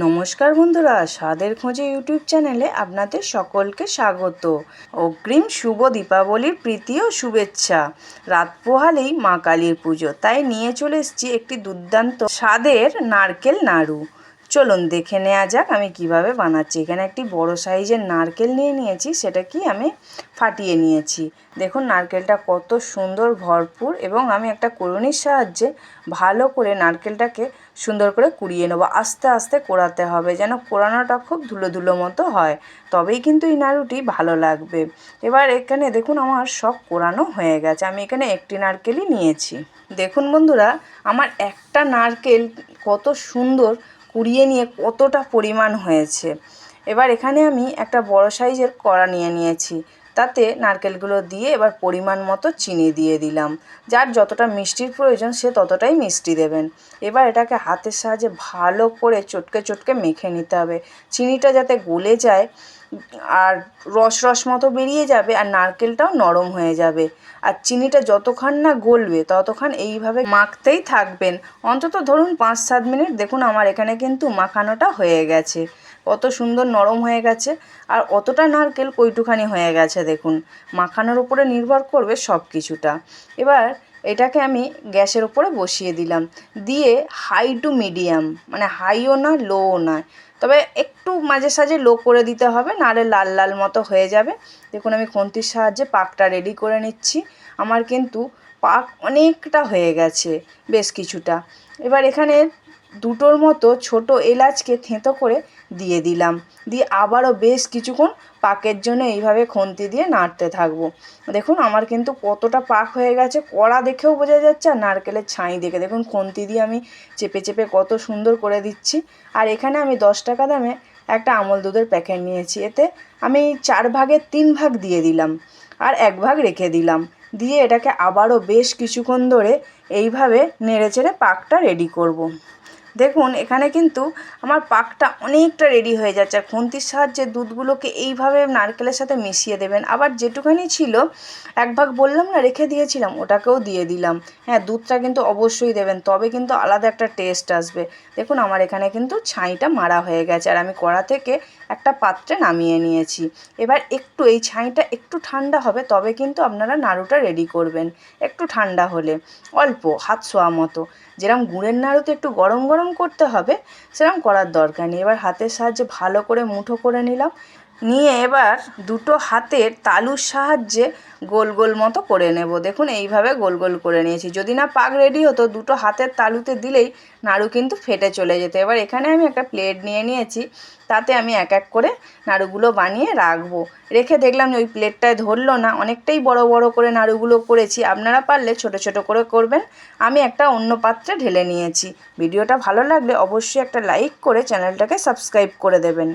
নমস্কার বন্ধুরা, স্বাদের খোঁজে ইউটিউব চ্যানেলে আপনাদের সকলকে স্বাগত। অগ্রিম শুভ দীপাবলির প্রীতি ও শুভেচ্ছা। রাত পোহালেই মা কালীর পুজো, তাই নিয়ে চলে এসেছি একটি দুর্দান্ত স্বাদের নারকেল নাড়ু। চলুন দেখে নেওয়া যাক আমি কীভাবে বানাচ্ছি। এখানে একটি বড় সাইজের নারকেল নিয়ে নিয়েছি সেটা কি আমি ফাটিয়ে নিয়েছি। দেখুন, নারকেলটা কত সুন্দর, ভরপুর এবং আমি একটা কুড়ুনির সাহায্যে ভালো করে নারকেলটাকে সুন্দর করে কুড়িয়ে নেব। আস্তে আস্তে কোড়াতে হবে যেন কোড়ানোটা খুব ধুলো ধুলো মতো হয়। তবেই কিন্তু এই নাড়ুটি ভালো লাগবে। এবার এখানে দেখুন, আমার সব কোড়ানো হয়ে গেছে। আমি এখানে একটি নারকেলই নিয়েছি। দেখুন বন্ধুরা, আমার একটা নারকেল কত সুন্দর কুড়িয়ে নিয়ে কতটা পরিমাণ হয়েছে। এবার এখানে আমি একটা বড় সাইজের কড়া নিয়ে নিয়েছি। তাতে নারকেলগুলো দিয়ে এবার পরিমাণ মতো চিনি দিয়ে দিলাম। যার যতটা মিষ্টির প্রয়োজন সে ততটাই মিষ্টি দেবেন। এবার এটাকে হাতের সাহায্যে ভালো করে চটকে চটকে মেখে নিতে হবে। চিনিটা যাতে গলে যায় আর রস রস মতো বেরিয়ে যাবে আর নারকেলটাও নরম হয়ে যাবে। আর চিনিটা যতক্ষণ না গলবে ততক্ষণ এইভাবে মাখতেই থাকবেন। অন্তত ধরুন পাঁচ সাত মিনিট, দেখুন আমার এখানে কিন্তু মাখানোটা হয়ে গেছে। কত সুন্দর নরম হয়ে গেছে। আর অতটা নারকেল কইটুখানি হয়ে গেছে, দেখুন। মাখানোর উপরে নির্ভর করবে সব কিছুটা এবার এটাকে আমি গ্যাসের ওপরে বসিয়ে দিলাম। দিয়ে হাই টু মিডিয়াম মানে হাইও না লোও না তবে একটু মাঝে সাঝে লো করে দিতে হবে, নাহলে লাল লাল মতো হয়ে যাবে। দেখুন, আমি খুন্তির সাহায্যে পাকটা রেডি করে নিচ্ছি। আমার কিন্তু পাক অনেকটা হয়ে গেছে, বেশ কিছুটা। এবার এখানে দুটোর মতো ছোট এলাচকে থেঁতো করে দিয়ে দিলাম। দিয়ে আবারও বেশ কিছুক্ষণ পাকের জন্য এইভাবে খুন্তি দিয়ে নাড়তে থাকব। দেখুন, আমার কিন্তু কতটা পাক হয়ে গেছে। কড়া দেখেও বোঝা যাচ্ছে, আর নারকেলের ছাই দেখে। দেখুন, খুন্তি দিয়ে আমি চেপে চেপে কত সুন্দর করে দিচ্ছি। আর এখানে আমি দশ টাকা দামে একটা আমল দুধের প্যাকেট নিয়েছি এতে আমি চার ভাগের তিন ভাগ দিয়ে দিলাম আর এক ভাগ রেখে দিলাম দিয়ে এটাকে আবারও বেশ কিছুক্ষণ ধরে এইভাবে নেড়ে চেড়ে পাকটা রেডি করব। দেখুন, এখানে কিন্তু আমার পাকটা অনেকটা রেডি হয়ে যাচ্ছে। আর খুন্তির সাহায্যে দুধগুলোকে এইভাবে নারকেলের সাথে মিশিয়ে দেবেন। আবার যেটুখানি ছিল, এক ভাগ বললাম না, রেখে দিয়েছিলাম, ওটাকেও দিয়ে দিলাম। হ্যাঁ দুধটা কিন্তু অবশ্যই দেবেন, তবে কিন্তু আলাদা একটা টেস্ট আসবে। দেখুন, আমার এখানে কিন্তু ছাইটা মারা হয়ে গেছে, আর আমি কড়া থেকে একটা পাত্রে নামিয়ে নিয়েছি। এবার একটু, এই ছাইটা একটু ঠান্ডা হবে, তবে কিন্তু আপনারা নাড়ুটা রেডি করবেন, একটু ঠান্ডা হলে। অল্প, হাত ছোঁয়া মতো। যেরকম গুড়ের নাড়ুতে একটু গরম গরম করতে হবে সেরকম করার দরকার নেই। এবার হাতের সাহায্যে ভালো করে মুঠো করে নিলাম। নিয়ে এবার দুটো হাতের তালুর সাহায্যে গোল গোল মতো করে নেব। দেখুন, এইভাবে গোল গোল করে নিয়েছি। যদি না পাক রেডি হতো, দুটো হাতের তালুতে দিলেই নাড়ু কিন্তু ফেটে চলে যেত। এবার এখানে আমি একটা প্লেট নিয়ে নিয়েছি। তাতে আমি এক এক করে নাড়ুগুলো বানিয়ে রাখব। রেখে দেখলাম ওই প্লেটটায় ধরলো না। অনেকটাই বড় বড় করে নাড়ুগুলো করেছি। আপনারা পারলে ছোট ছোট করে করবেন। আমি একটা অন্য পাত্রে ঢেলে নিয়েছি। ভিডিওটা ভালো লাগলে অবশ্যই একটা লাইক করে চ্যানেলটাকে সাবস্ক্রাইব করে দেবেন।